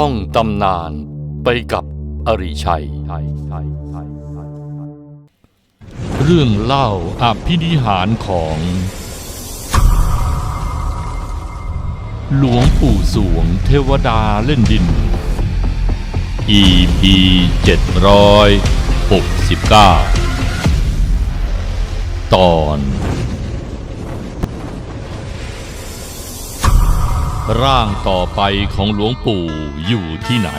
ท่องตำนานไปกับอริชัย เรื่องเล่าอภินิหารของ หลวงปู่สวงเทวดาเล่นดิน EP 769 ตอน ร่างต่อไปของหลวงปู่อยู่ที่ไหน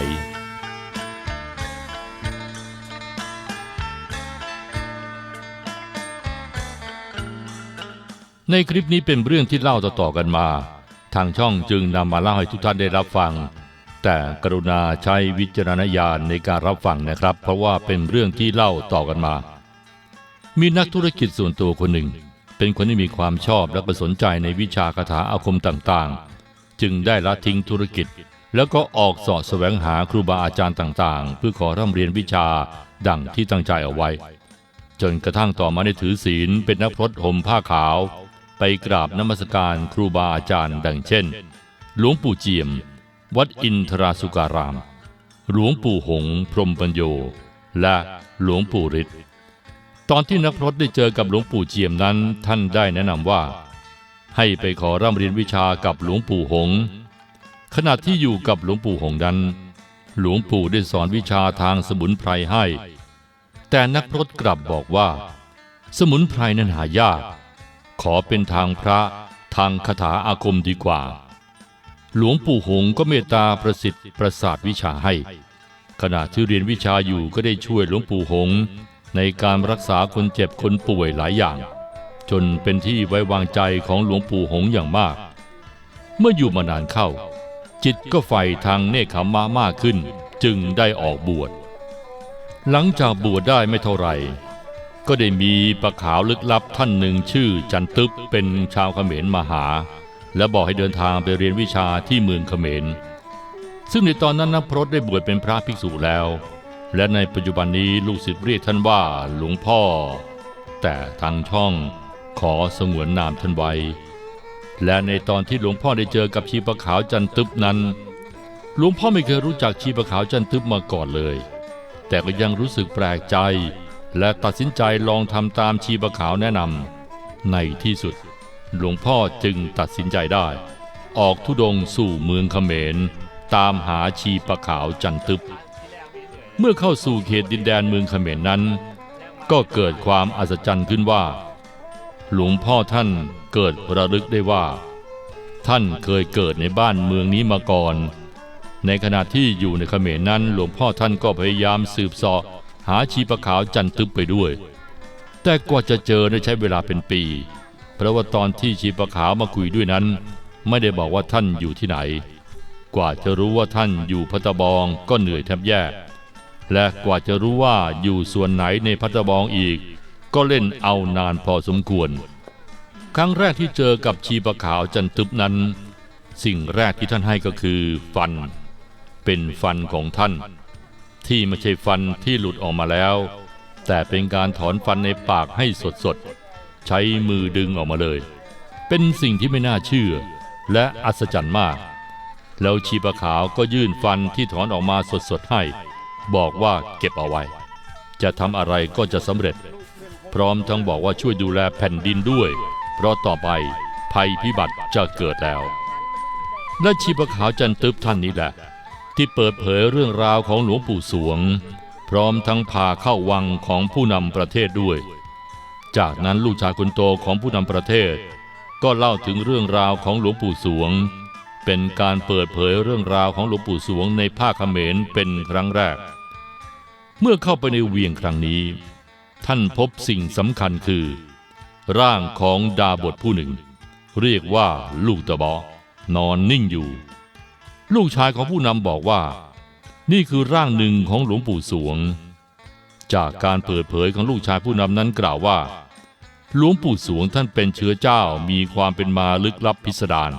ในคลิปนี้เป็นเรื่องที่เล่าต่อๆกันมา ทางช่องจึงนำมาเล่าให้ทุกท่านได้รับฟัง แต่กรุณาใช้วิจารณญาณในการรับฟังนะครับ เพราะว่าเป็นเรื่องที่เล่าต่อกันมา มีนักธุรกิจส่วนตัวคนหนึ่ง เป็นคนที่มีความชอบและสนใจในวิชาคาถาอาคมต่างๆ จึงได้ละทิ้งธุรกิจ แล้วก็ออกเสาะแสวงหาครูบาอาจารย์ต่างๆ เพื่อขอร่ำเรียนวิชาดังที่ตั้งใจเอาไว้ จนกระทั่งต่อมาได้ถือศีลเป็นนักพรตห่มผ้าขาว ไปกราบนมัสการครูบาอาจารย์ดังเช่น หลวงปู่เจียม วัดอินทราสุการาม หลวงปู่หง พรมปัญโย และหลวงปู่ฤทธิ์ตอนที่นักพรตได้เจอกับหลวงปู่เจียมนั้น ท่านได้แนะนำว่า ให้ไปขอร่ำเรียนวิชากับหลวงปู่หง ขณะที่อยู่กับหลวงปู่หงนั้น หลวงปู่ได้สอนวิชาทางสมุนไพรให้ แต่นักพรตกลับบอกว่า สมุนไพรนั้นหายาก ขอเป็นทางพระทางคาถาอาคมดีกว่า หลวงปู่หงก็เมตตาประสิทธิ์ประสาทวิชาให้ ขณะที่เรียนวิชาอยู่ก็ได้ช่วยหลวงปู่หง ในการรักษาคนเจ็บคนป่วยหลายอย่าง จนเป็นที่ไว้วางใจของหลวงปู่หงอย่างมาก เมื่ออยู่มานานเข้า จิตก็ใฝ่ทางเนคขมมะมากขึ้นจึงได้ออกบวช หลังจากบวชได้ไม่เท่าไหร่ ก็ได้มีปะขาวลึกลับท่านหนึ่งชื่อจันตึบเป็นชาวเขมรมาหา และบอกให้เดินทางไปเรียนวิชาที่เมืองเขมร ซึ่งในตอนนั้นนักพรตได้บวชเป็นพระภิกษุแล้ว และในปัจจุบันนี้ลูกศิษย์เรียกท่านว่าหลวงพ่อ แต่ทางช่อง ขอสงวนนามท่านไว้ และในตอนที่หลวงพ่อได้เจอกับชีปะขาวจันตึบนั้น หลวงพ่อไม่เคยรู้จักชีปะขาวจันตึบมาก่อนเลย แต่ก็ยังรู้สึกแปลกใจ และตัดสินใจลองทำตามชีปะขาวแนะนำในที่สุด หลวงพ่อจึงตัดสินใจได้ ออกทุดงสู่เมืองเขมร ตามหาชีปะขาวจันทึบ เมื่อเข้าสู่เขตดินแดนเมืองเขมรนั้น ก็เกิดความอัศจรรย์ขึ้นว่า หลวงพ่อท่านเกิดระลึกได้ว่า ท่านเคยเกิดในบ้านเมืองนี้มาก่อน ในขณะที่อยู่ในเขมรนั้นหลวงพ่อท่านก็พยายามสืบเสาะหาชีปะขาวจันทึบไปด้วย แต่กว่าจะเจอได้ใช้เวลาเป็นปี เพราะว่าตอนที่ชีปะขาวมาคุยด้วยนั้น ไม่ได้บอกว่าท่านอยู่ที่ไหน กว่าจะรู้ว่าท่านอยู่พัตตะบองก็เหนื่อยแทบแย่และกว่าจะรู้ว่าอยู่ส่วนไหนในพัตตะบองอีก ก็เล่นเอานานพอสมควร ครั้งแรกที่เจอกับชีปะขาวจันทึบนั้น สิ่งแรกที่ท่านให้ก็คือฟัน เป็นฟันของท่าน ที่ไม่ใช่ฟันที่หลุดออกมาแล้ว แต่เป็นการถอนฟันในปากให้สดๆใช้มือดึงออกมาเลย เป็นสิ่งที่ไม่น่าเชื่อ และอัศจรรย์มาก แล้วชีปะขาวก็ยื่นฟันที่ถอนออกมาสดๆให้ บอกว่าเก็บเอาไว้ จะทำอะไรก็จะสำเร็จ พร้อมทั้งบอกว่าช่วยดูแลแผ่นดินด้วย เพราะต่อไปภัยพิบัติจะเกิดแล้วและชีปะขาวจันตึบท่านนี้แหละ ที่เปิดเผยเรื่องราวของหลวงปู่สวง พร้อมทั้งพาเข้าวังของผู้นำประเทศด้วย จากนั้นลูกชายคนโตของผู้นำประเทศ ก็เล่าถึงเรื่องราวของหลวงปู่สวง เป็นการเปิดเผยเรื่องราวของหลวงปู่สวงในภาคเขมรเป็นครั้งแรก เมื่อเข้าไปในเวียงครั้งนี้ ท่านพบสิ่งสำคัญคือ ร่างของดาบทผู้หนึ่ง เรียกว่าลูกตะเบาะนอนนิ่งอยู่ ลูกชายของผู้นำบอกว่า นี่คือร่างหนึ่งของหลวงปู่สวง จากการเปิดเผยของลูกชายผู้นำนั้นกล่าวว่า หลวงปู่สวงท่านเป็นเชื้อเจ้ามีความเป็นมาลึกลับพิสดาร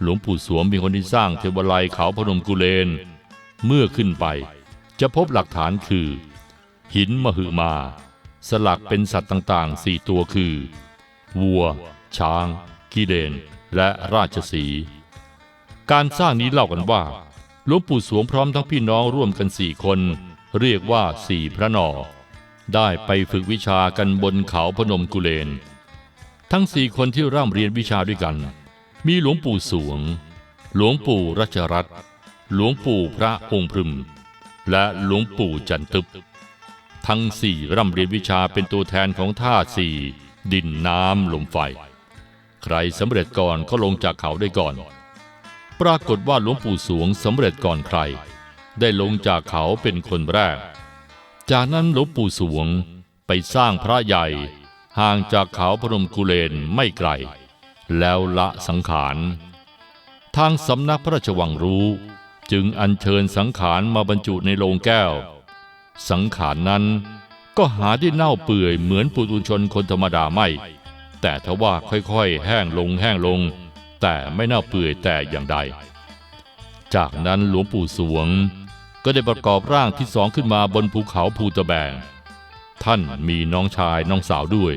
หลวงปู่สวงเป็นคนที่สร้างเทวไลเขาพนมกุเลน เมื่อขึ้นไป จะพบหลักฐานคือ หินมหึมา สลักเป็นสัตว์ต่างๆสี่ตัวคือ วัว ช้าง กิเลน และราชสี การสร้างนี้เล่ากันว่าหลวงปู่สวงพร้อมทั้งพี่น้องร่วมกันสี่คน เรียกว่าสี่พระนอ ได้ไปฝึกวิชากันบนเขาพนมกุเลน ทั้งสี่คนที่ร่ำเรียนวิชาด้วยกัน มีหลวงปู่สวง หลวงปู่รัชรัตน์หลวงปู่พระองค์พรึม และหลวงปู่จันตึบ ทั้งสี่ร่ำเรียนวิชาเป็นตัวแทนของธาตุสี่ดินน้ำลมไฟ ใครสำเร็จก่อนก็ลงจากเขาได้ก่อน ปรากฏว่าหลวงปู่สวงสำเร็จก่อนใคร ได้ลงจากเขาเป็นคนแรก จากนั้นหลวงปู่สวงไปสร้างพระใหญ่ห่างจากเขาพนมกุเลนไม่ไกล แล้วละสังขารทางสำนักพระราชวังรู้ จึงอัญเชิญสังขารมาบรรจุในโลงแก้ว สังขารนั้นก็หาที่เน่าเปื่อยเหมือนปุถุชนคนธรรมดาไม่ แต่ทว่าค่อยๆ แห้งลงแห้งลง แต่ไม่เน่าเปื่อยแต่อย่างใด จากนั้นหลวงปู่สวงก็ได้ประกอบร่างที่สองขึ้นมาบนภูเขาภูตะแบง ท่านมีน้องชายน้องสาวด้วย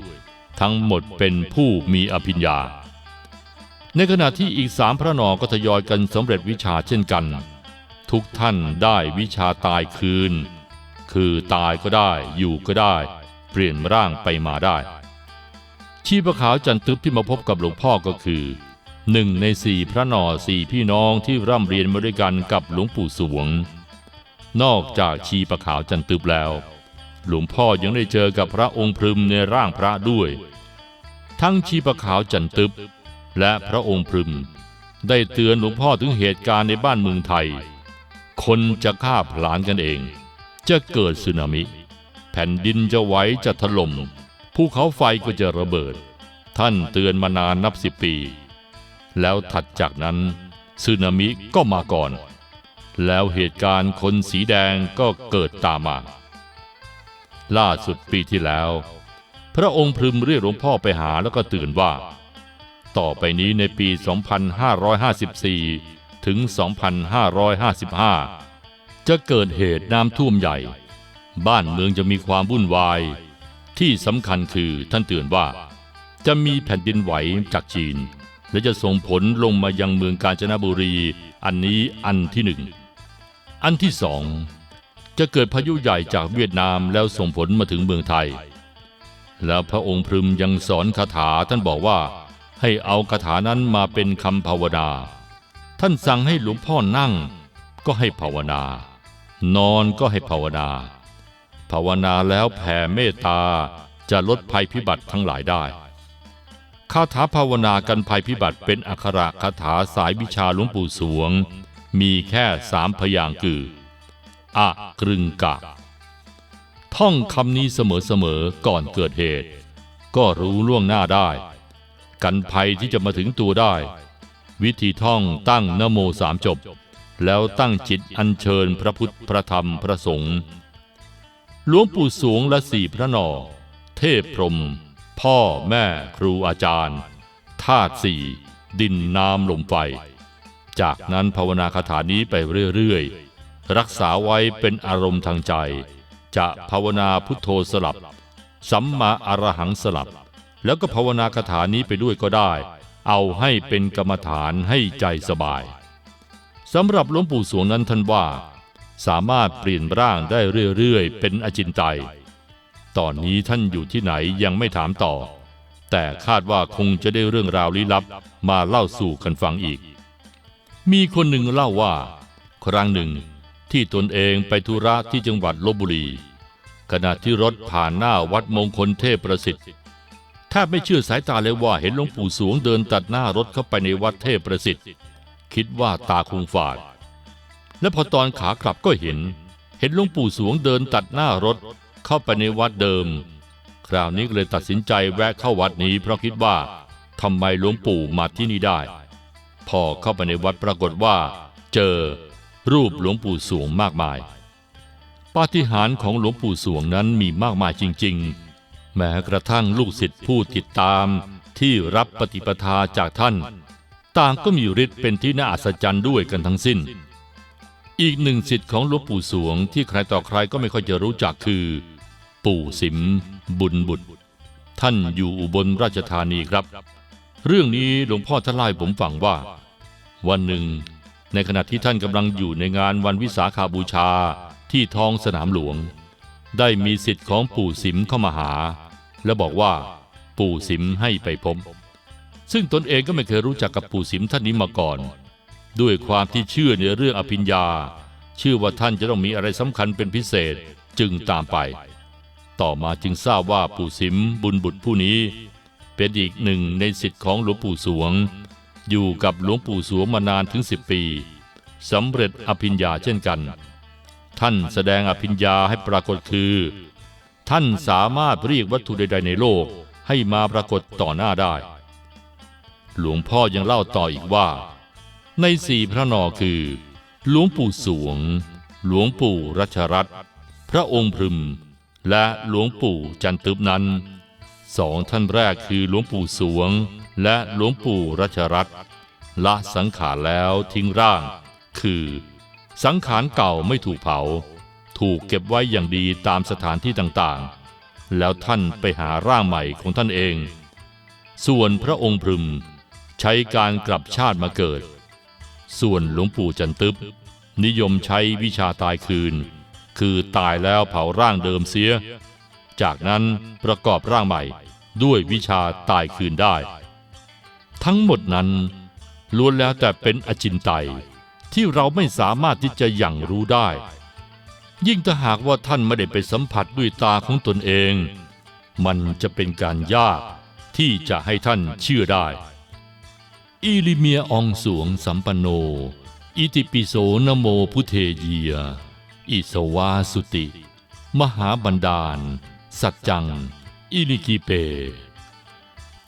ทั้งหมดเป็นผู้มีอภิญญา ในขณะที่อีกสามพระนอก็ทยอยกันสำเร็จวิชาเช่นกัน ทุกท่านได้วิชาตายคืน คือตายก็ได้ อยู่ก็ได้ เปลี่ยนร่างไปมาได้ ชีพขาวจันทึบที่มาพบกับหลวงพ่อก็คือหนึ่งในสี่พระนอสี่พี่น้องที่ร่ำเรียนมาด้วยกันกับหลวงปู่สวง นอกจากชีพขาวจันทึบแล้ว หลวงพ่อยังได้เจอกับพระองค์พรึมในร่างพระด้วย ทั้งชีพขาวจันทึบและพระองค์พรึม ได้เตือนหลวงพ่อถึงเหตุการณ์ในบ้านเมืองไทย คนจะฆ่าผลาญกันเอง จะเกิดสึนามิ แผ่นดินจะไหวจะถล่มภูเขาไฟก็จะระเบิด ท่านเตือนมานานนับสิบปี แล้วถัดจากนั้นสึนามิก็มาก่อน แล้วเหตุการณ์คนสีแดงก็เกิดตามมา ล่าสุดปีที่แล้ว พระองค์พรึมเรียกหลวงพ่อไปหาแล้วก็เตือนว่า ต่อไปนี้ในปี 2554 ถึง 2555 จะเกิดเหตุน้ำท่วมใหญ่ บ้านเมืองจะมีความวุ่นวาย ที่สำคัญคือท่านเตือนว่า จะมีแผ่นดินไหวจากจีน และจะส่งผลลงมายังเมืองกาญจนบุรี อันนี้อันที่หนึ่ง อันที่สองจะเกิดพายุใหญ่จากเวียดนามแล้วส่งผลมาถึงเมืองไทย แล้วพระองค์พรึมยังสอนคาถาท่านบอกว่าให้เอาคาถานั้นมาเป็นคำภาวนา ท่านสั่งให้หลวงพ่อนั่งก็ให้ภาวนา นอนก็ให้ภาวนา ภาวนาแล้วแผ่เมตตาจะลดภัยพิบัติทั้งหลายได้คาถาภาวนากันภัยพิบัติเป็นอักขระคาถาสายวิชาหลวงปู่สวง มีแค่สามพยางค์คืออะกรึงกะ ท่องคำนี้เสมอๆก่อนเกิดเหตุ ก็รู้ล่วงหน้าได้ กันภัยที่จะมาถึงตัวได้ วิธีท่องตั้งนโมสามจบ แล้วตั้งจิตอัญเชิญพระพุทธพระธรรมพระสงฆ์หลวงปู่สวงและสี่พระนอ เทพพรม พ่อแม่ครูอาจารย์ธาตุสี่ดินน้ำลมไฟ จากนั้นภาวนาคาถานี้ไปเรื่อยๆ รักษาไว้เป็นอารมณ์ทางใจ จะภาวนาพุทโธสลับ สัมมาอรหังสลับ แล้วก็ภาวนาคาถานี้ไปด้วยก็ได้ เอาให้เป็นกรรมฐานให้ใจสบาย สำหรับหลวงปู่สวงนั้นท่านว่า สามารถเปลี่ยนร่างได้เรื่อยๆ เป็นอจินไตยตอนนี้ท่านอยู่ที่ไหนยังไม่ถามต่อ แต่คาดว่าคงจะได้เรื่องราวลี้ลับมาเล่าสู่กันฟังอีก มีคนหนึ่งเล่าว่า ครั้งหนึ่งที่ตนเองไปธุระที่จังหวัดลบบุรี ขณะที่รถผ่านหน้าวัดมงคลเทพประสิทธิ์แทบไม่เชื่อสายตาเลยว่าเห็นหลวงปู่สวงเดินตัดหน้ารถเข้าไปในวัดเทพประสิทธิ์ คิดว่าตาคงฝาด และพอตอนขากลับก็เห็น เห็นหลวงปู่สวงเดินตัดหน้ารถเข้าไปในวัดเดิม คราวนี้เลยตัดสินใจแวะเข้าวัดนี้เพราะคิดว่าทำไมหลวงปู่มาที่นี่ได้ พอเข้าไปในวัดปรากฏว่า เจอรูปหลวงปู่สวงมากมาย ปาฏิหาริย์ของหลวงปู่สวงนั้นมีมากมายจริง ๆ แม้กระทั่งลูกศิษย์ผู้ติดตามที่รับปฏิปทาจากท่าน ต่างก็มีฤทธิ์เป็นที่น่าอัศจรรย์ด้วยกันทั้งสิ้น อีกหนึ่งสิทธิ์ของหลวงปู่สวงที่ใครต่อใครก็ไม่ค่อยจะรู้จักคือ ปู่สิม บุญบุตร ท่านอยู่อุบลราชธานีครับ เรื่องนี้หลวงพ่อท่านเล่าผมฟังว่า วันหนึ่ง ในขณะที่ท่านกำลังอยู่ในงานวันวิสาขาบูชาที่ท้องสนามหลวง ได้มีสิทธิ์ของปู่สิมเข้ามาหา และบอกว่า ปู่สิมให้ไปพบ ซึ่งตนเองก็ไม่เคยรู้จักกับปู่สิมท่านนี้มาก่อน ด้วยความที่เชื่อในเรื่องอภิญญา เชื่อว่าท่านจะต้องมีอะไรสำคัญเป็นพิเศษจึงตามไป ต่อมาจึงทราบว่าปู่สิมบุญบุตรผู้นี้ เป็นอีกหนึ่งในสิทธิ์ของหลวงปู่สวง อยู่กับหลวงปู่สวงมานานถึงสิบปีสำเร็จอภิญญาเช่นกัน ท่านแสดงอภิญญาให้ปรากฏคือ ท่านสามารถเรียกวัตถุใด ๆ ในโลกให้มาปรากฏต่อหน้าได้ หลวงพ่อยังเล่าต่ออีกว่า ในสี่พระนอคือ หลวงปู่สวง หลวงปู่รัชรัตน์พระองค์พรึม และหลวงปู่จันตึบนั้นสองท่านแรกคือหลวงปู่สวง และหลวงปู่รัชรัตน์ละสังขารแล้วทิ้งร่าง คือ สังขารเก่าไม่ถูกเผา ถูกเก็บไว้อย่างดีตามสถานที่ต่างๆ แล้วท่านไปหาร่างใหม่ของท่านเอง ส่วนพระองค์พรึม ใช้การกลับชาติมาเกิด ส่วนหลวงปู่จันตึบนิยมใช้วิชาตายคืน คือตายแล้วเผาร่างเดิมเสีย จากนั้นประกอบร่างใหม่ด้วยวิชาตายคืนได้ ทั้งหมดนั้นล้วนแล้วแต่เป็นอจินไตยที่เราไม่สามารถที่จะยังรู้ได้ ยิ่งถ้าหากว่าท่านไม่ได้ไปสัมผัสด้วยตาของตนเอง มันจะเป็นการยากที่จะให้ท่านเชื่อได้ อิลิเมียองสวงสัมปันโน อิติปิโสนโมพุเทเยีย อิสวาสุติ มหาบันดาล สัจจัง อิลิกิเป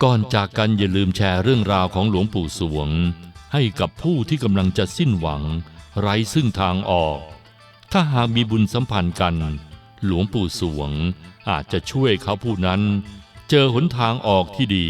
ก่อนจากกันอย่าลืมแชร์เรื่องราวของหลวงปู่สวง ให้กับผู้ที่กำลังจะสิ้นหวัง ไร้ซึ่งทางออก ถ้าหากมีบุญสัมพันธ์กัน หลวงปู่สวงอาจจะช่วยเขาผู้นั้น เจอหนทางออกที่ดี